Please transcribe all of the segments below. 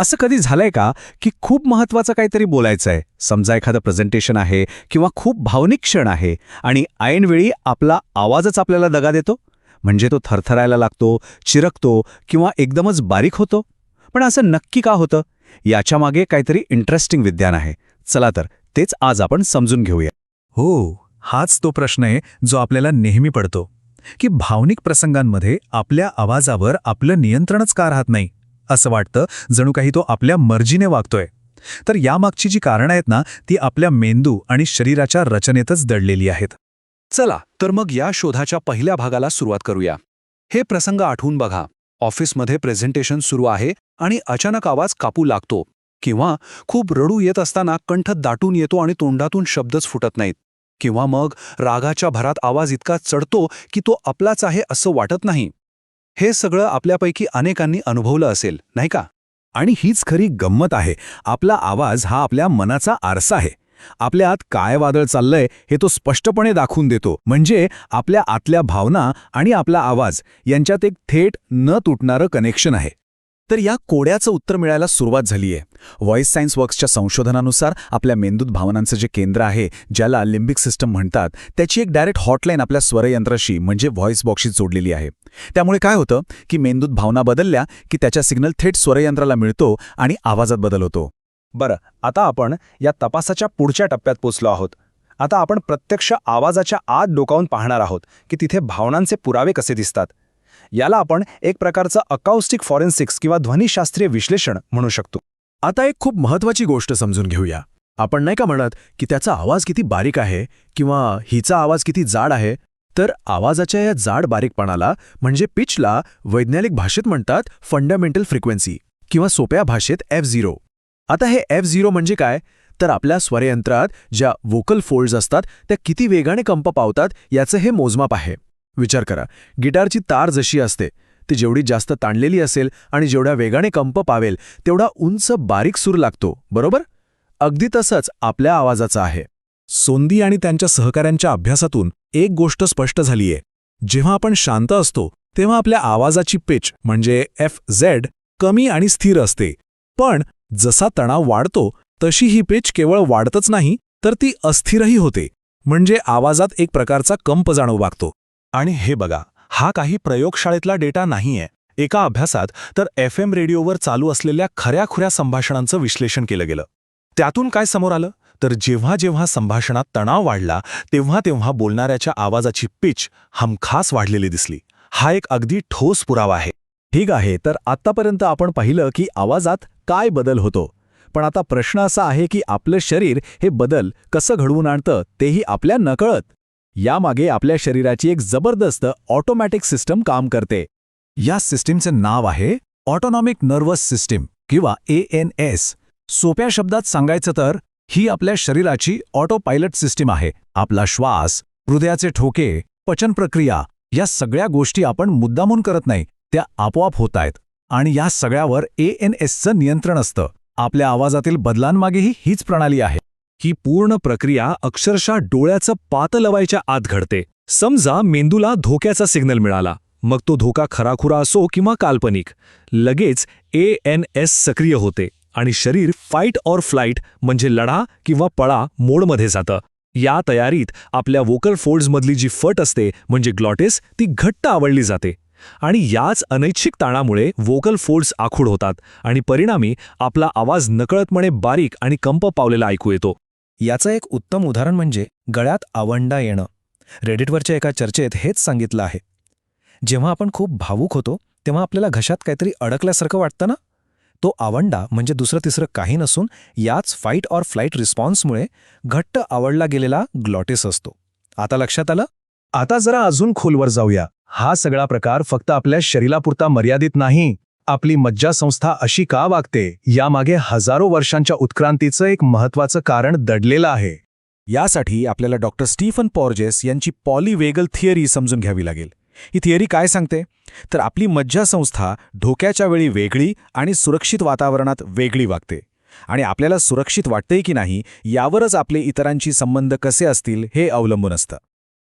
असं कधी झालंय का की खूप महत्वाचं काहीतरी बोलायचं आहे समजा एखादं प्रेझेंटेशन आहे किंवा खूप भावनिक क्षण आहे आणि ऐनवेळी आपला आवाजच आपल्याला दगा देतो? म्हणजे तो थरथरायला लागतो चिरकतो किंवा एकदमच बारीक होतो? पण असं नक्की का होतं? याच्यामागे काहीतरी इंटरेस्टिंग विज्ञान आहे. चला तर तेच आज आपण समजून घेऊया. हो हाच तो प्रश्न आहे जो आपल्याला नेहमी पडतो की भावनिक प्रसंगांमध्ये आपल्या आवाजावर आपलं नियंत्रणच का राहत नाही? असं वाटतं जणू काही तो आपल्या मर्जीने वागतोय. तर यामागची जी कारणं आहेत ना ती आपल्या मेंदू आणि शरीराच्या रचनेतच दडलेली आहेत. चला तर मग या शोधाच्या पहिल्या भागाला सुरुवात करूया. हे प्रसंग आठवून बघा. ऑफिसमध्ये प्रेझेंटेशन सुरू आहे आणि अचानक आवाज कापू लागतो. किंवा खूप रडू येत असताना कंठ दाटून येतो आणि तोंडातून शब्दच फुटत नाहीत. किंवा मग रागाच्या भरात आवाज इतका चढतो की तो आपलाच आहे असं वाटत नाही. हे सगळं आपल्यापैकी अनेकांनी अनुभवलं असेल नाही का? आणि हीच खरी गंमत आहे. आपला आवाज हा आपल्या मनाचा आरसा आहे. आपल्या आत काय वादळ चाललंय हे तो स्पष्टपणे दाखवून देतो. म्हणजे आपल्या आतल्या भावना आणि आपला आवाज यांच्यात एक थेट न तुटणारं कनेक्शन आहे. तर या कोड्याचं उत्तर मिळायला सुरुवात झालीये. व्हॉइस सायन्स वर्क्सच्या संशोधनानुसार आपल्या मेंदूत भावनांचं जे केंद्र आहे ज्याला लिंबिक सिस्टम म्हणतात त्याची एक डायरेक्ट हॉटलाईन आपल्या स्वरयंत्राशी म्हणजे व्हॉइस बॉक्सशी जोडलेली आहे. त्यामुळे काय होतं की मेंदूत भावना बदलल्या की त्याच्या सिग्नल थेट स्वरयंत्राला मिळतो आणि आवाजात बदल होतो. बरं आता आपण या तपासाच्या पुढच्या टप्प्यात पोचलो आहोत. आता आपण प्रत्यक्ष आवाजाच्या आत डोकावून पाहणार आहोत की तिथे भावनांचे पुरावे कसे दिसतात. याला आपण एक प्रकारचं अकाउस्टिक फॉरेन्सिक्स किंवा ध्वनिशास्त्रीय विश्लेषण म्हणू शकतो. आता एक खूप महत्वाची गोष्ट समजून घेऊया. आपण नाही का म्हणत की त्याचा आवाज किती बारीक आहे किंवा हिचा आवाज किती जाड आहे? तर आवाजाच्या या जाड बारीकपणाला म्हणजे पिचला वैज्ञानिक भाषेत म्हणतात फंडामेंटल फ्रिक्वेन्सी किंवा सोप्या भाषेत एफ झिरो आता हे एफ झिरो म्हणजे काय? तर आपल्या स्वरयंत्रात ज्या वोकल फोल्ड्स असतात त्या किती वेगाने कंप पावतात याचं हे मोजमाप आहे. विचार करा. गिटारची तार जशी असते ती जेवढी जास्त ताणलेली असेल आणि जेवढ्या वेगाने कंप पावेल तेवढा उंच बारीक सूर लागतो बरोबर? अगदी तसंच आपल्या आवाजाचं आहे. सोंदी आणि त्यांच्या सहकाऱ्यांच्या अभ्यासातून एक गोष्ट स्पष्ट झालीये. जेव्हा आपण शांत असतो तेव्हा आपल्या आवाजाची पिच म्हणजे एफ झेड कमी आणि स्थिर असते. पण जसा तणाव वाढतो तशी ही पिच केवळ वाढतच नाही तर ती अस्थिरही होते. म्हणजे आवाजात एक प्रकारचा कंप जाणवू लागतो. आणि हे बघा हा काही प्रयोगशाळेतला डेटा नाहीये. एका अभ्यासात तर एफ एम रेडिओवर चालू असलेल्या खऱ्याखुऱ्या संभाषणांचं विश्लेषण केलं गेलं. त्यातून काय समोर आलं? तर जेव्हा जेव्हा संभाषणात तणाव वाढला तेव्हा तेव्हा बोलणाऱ्याच्या आवाजाची पिच हमखास वाढलेली दिसली. हा एक अगदी ठोस पुरावा आहे. ठीक आहे तर आत्तापर्यंत आपण पाहिलं की आवाजात काय बदल होतो. पण आता प्रश्न असा आहे की आपलं शरीर हे बदल कसं घडवून आणतं तेही आपल्या नकळत. यामागे आपल्या शरीराची एक जबरदस्त ऑटोमॅटिक सिस्टम काम करते. या सिस्टीमचे नाव आहे ऑटोनॉमिक नर्वस सिस्टीम किंवा ए एन एस. सोप्या शब्दात सांगायचं तर ही आपल्या शरीराची ऑटो पायलट सिस्टीम आहे. आपला श्वास हृदयाचे ठोके पचन प्रक्रिया या सगळ्या गोष्टी आपण मुद्दामून करत नाही त्या आपोआप होत आहेत. आणि या सगळ्यावर ए एन एसचं नियंत्रण असतं. आपल्या आवाजातील बदलांमागेही हीच प्रणाली आहे. ही पूर्ण प्रक्रिया अक्षरशः डोळ्याचं पात लवायच्या आत घडते. समजा मेंदूला धोक्याचा सिग्नल मिळाला. मग तो धोका खराखुरा असो किंवा काल्पनिक लगेच ए एन एस सक्रिय होते आणि शरीर फाईट ऑर फ्लाईट म्हणजे लढा किंवा पळा मोडमध्ये जातं. या तयारीत आपल्या वोकल फोल्ड्समधली जी फट असते म्हणजे ग्लॉटेस ती घट्ट आवडली जाते. आणि याच अनैच्छिक ताणामुळे वोकल फोल्ड्स आखूड होतात आणि परिणामी आपला आवाज नकळतपणे बारीक आणि कंप पावलेला ऐकू येतो. याचं एक उत्तम उदाहरण म्हणजे गळ्यात आवंडा येणं. रेडिटवरच्या एका चर्चेत हेच सांगितलं आहे. जेव्हा आपण खूप भावूक होतो तेव्हा आपल्याला घशात काहीतरी अडकल्यासारखं वाटतं ना? तो आवंडा म्हणजे दुसरं तिसरं काही नसून याच फाईट ऑर फ्लाईट रिस्पॉन्समुळे घट्ट आवडला गेलेला ग्लॉटेस असतो. आता लक्षात आलं? आता जरा अजून खोलवर जाऊया. हा सगळा प्रकार फक्त आपल्या शरीरापुरता मर्यादित नाही. आपली मज्जासंस्था अशी का वागते? यामागे हजारो वर्षांच्या उत्क्रांतीचं एक महत्वाचं कारण दडलेलं आहे. यासाठी आपल्याला डॉक्टर स्टीफन पॉर्जेस यांची पॉलिवेगल थिअरी समजून घ्यावी लागेल. ही थिअरी काय सांगते? तर आपली मज्जासंस्था धोक्याच्या वेळी वेगळी आणि सुरक्षित वातावरणात वेगळी वागते. आणि आपल्याला सुरक्षित वाटते की नाही यावरच आपले इतरांशी संबंध कसे असतील हे अवलंबून असतं.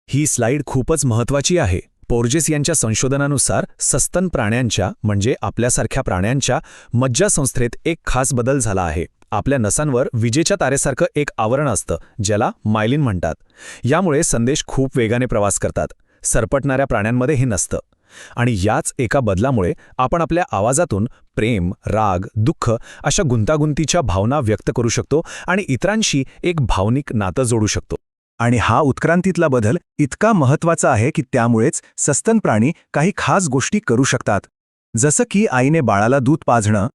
ही स्लाईड खूपच महत्वाची आहे. पोर्जेस यांच्या संशोधनानुसार सस्तन प्राण्यांच्या म्हणजे आपल्यासारख्या प्राण्यांच्या मज्जासंस्थेत एक खास बदल झाला आहे. आपल्या नसांवर विजेच्या तारेसारखं एक आवरण असतं ज्याला मायलिन म्हणतात. यामुळे संदेश खूप वेगाने प्रवास करतात. सरपटणाऱ्या प्राण्यांमध्ये हे नसतं. आणि याच एका बदलामुळे आपण आपल्या आवाजातून प्रेम राग दुःख अशा गुंतागुंतीच्या भावना व्यक्त करू शकतो आणि इतरांशी एक भावनिक नातं जोडू शकतो. आणि हा उत्क्रांतीतला बदल इतका महत्त्वाचा आहे की त्यामुळेच सस्तन प्राणी काही खास गोष्टी करू शकतात. जसं की आईने बाळाला दूध पाजणं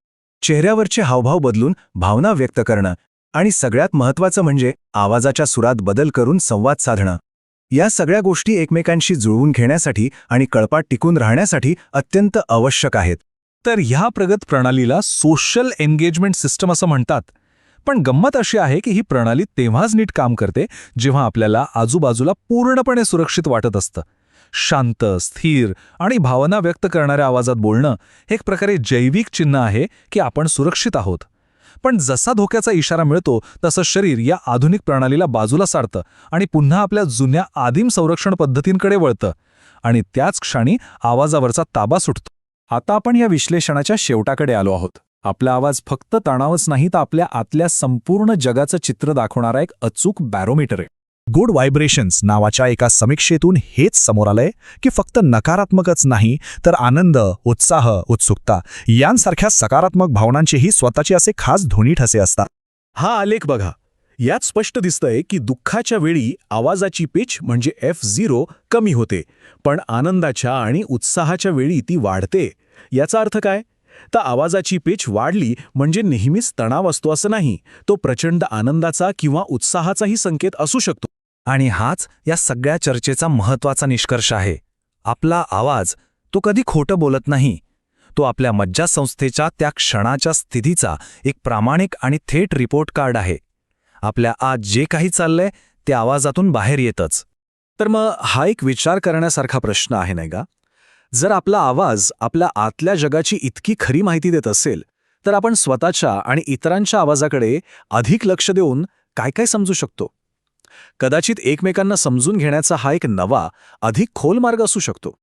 चेहऱ्यावरचे हावभाव बदलून भावना व्यक्त करणं आणि सगळ्यात महत्वाचं म्हणजे आवाजाच्या सुरात बदल करून संवाद साधणं. या सगळ्या गोष्टी एकमेकांशी जुळवून घेण्यासाठी आणि कळपात टिकून राहण्यासाठी अत्यंत आवश्यक आहेत. तर ह्या प्रगत प्रणालीला सोशल एंगेजमेंट सिस्टम असं म्हणतात. पण गंमत अशी आहे की ही प्रणाली तेव्हाच नीट काम करते जेव्हा आपल्याला आजूबाजूला पूर्णपणे सुरक्षित वाटत असतं. शांत स्थिर आणि भावना व्यक्त करणाऱ्या आवाजात बोलणं हे एक प्रकारे जैविक चिन्ह आहे की आपण सुरक्षित आहोत. पण जसा धोक्याचा इशारा मिळतो तसं शरीर या आधुनिक प्रणालीला बाजूला सारतं आणि पुन्हा आपल्या जुन्या आदिम संरक्षण पद्धतींकडे वळतं आणि त्याच क्षणी आवाजावरचा ताबा सुटतो. आता आपण या विश्लेषणाच्या शेवटाकडे आलो आहोत. आपला आवाज फक्त तणावच नाही तर आपल्या आतल्या संपूर्ण जगाचं चित्र दाखवणारा एक अचूक बॅरोमीटर आहे. गुड व्हायब्रेशन्स नावाच्या एका समीक्षेतून हेच समोर आलंय की फक्त नकारात्मकच नाही तर आनंद उत्साह उत्सुकता यांसारख्या सकारात्मक भावनांचेही स्वतःचे असे खास ध्वनी ठसे असतात. हा आलेख बघा. यात स्पष्ट दिसतंय की दुःखाच्या वेळी आवाजाची पिच म्हणजे एफ झिरो कमी होते पण आनंदाच्या आणि उत्साहाच्या वेळी ती वाढते. याचा अर्थ काय? तर आवाजाची पिच वाढली म्हणजे नेहमीच तणाव असतो असं नाही. तो प्रचंड आनंदाचा किंवा उत्साहाचाही संकेत असू शकतो. आणि हाच या सगळ्या चर्चेचा महत्त्वाचा निष्कर्ष आहे. आपला आवाज तो कधी खोटं बोलत नाही. तो आपल्या मज्जासंस्थेच्या त्या क्षणाच्या स्थितीचा एक प्रामाणिक आणि थेट रिपोर्ट कार्ड आहे. आपल्या आज जे काही चाललंय ते आवाजातून बाहेर येतच. तर मग हा एक विचार करण्यासारखा प्रश्न आहे नाही का? जर आपला आवाज आपल्या आतल्या जगाची इतकी खरी माहिती देत असेल तर आपण स्वतःच्या आणि इतरांच्या आवाजाकडे अधिक लक्ष देऊन काय काय समजू शकतो? कदाचित एकमेकांना समजून घेण्याचा हा एक नवा अधिक खोल मार्ग असू शकतो.